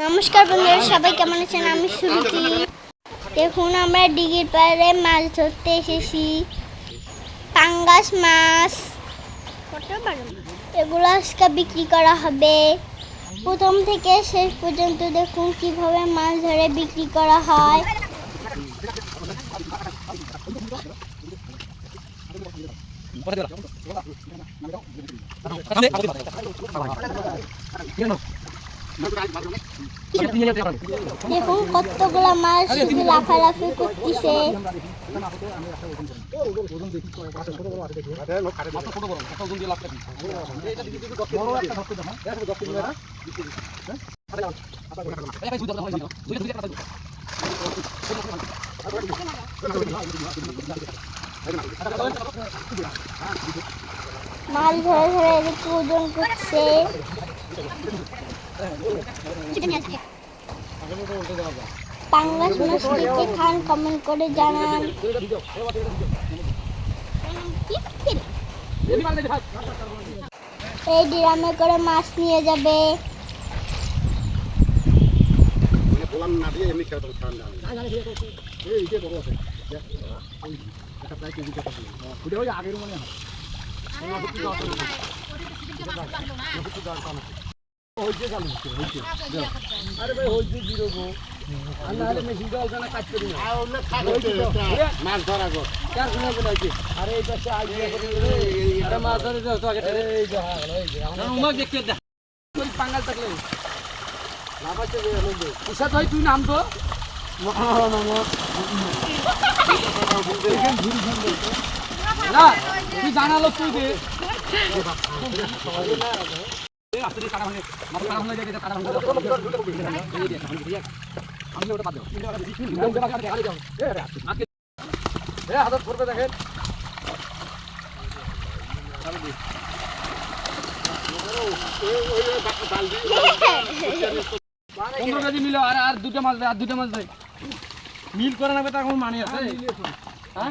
নমস্কার বন্ধুরা, সবাই কেমন আছেন? আমি সুরুচি দেখুন, আমরা ডিগির পাড়ে মাছ ধরতে এসেছি। পাঙ্গাস মাছ। এগুলো আজকে বিক্রি করা হবে। প্রথম থেকে শেষ পর্যন্ত দেখুন কীভাবে মাছ ধরে বিক্রি করা হয়। দেখুন কতগুলো মাছ শুধু লাফালাফি করতেছে। মাছ ধরে ধরে ওজন করছে। মাছ কে খান কমেন্ট করে জানান। এই ড্রামে করে মাছ নিয়ে যাবে। বললাম না দিয়ে এমনি খেতে ঠান্ডা এই যে বড় আছে একটা প্রায় কেজি টাকা ওটা ওই আগের মনে হয় আরে ভাই হইছে জিরো গো আল্লাহ আরে মেশিন তো অলখানা কাজ করি না মাছ ধরা গো কার শুনে বলে আছে আরে এই পাশে আগে আরে মাছ ধরে দাও তো আগে এই যে হ্যাঁ এই যে আমরা দেখতে দা কই পাঙ্গাল থাকলে না যে হলো উষা ভাই তুই নাম তো না তুই জানালো তুই দে আমি ওটা বাদ দাও দেখেন। পনেরো কেজি মিলে আর আর দুটো মাছ দেয় আর দুটো মাছ দেয়। মিল করে নেবে তার কোনো মানে আছে? হ্যাঁ?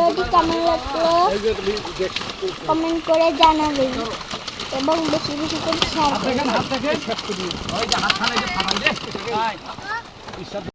ভিডিওটি কেমন লাগল কমেন্ট করে জানাবেন। এবং বেশি বেশি করে শেয়ার করবেন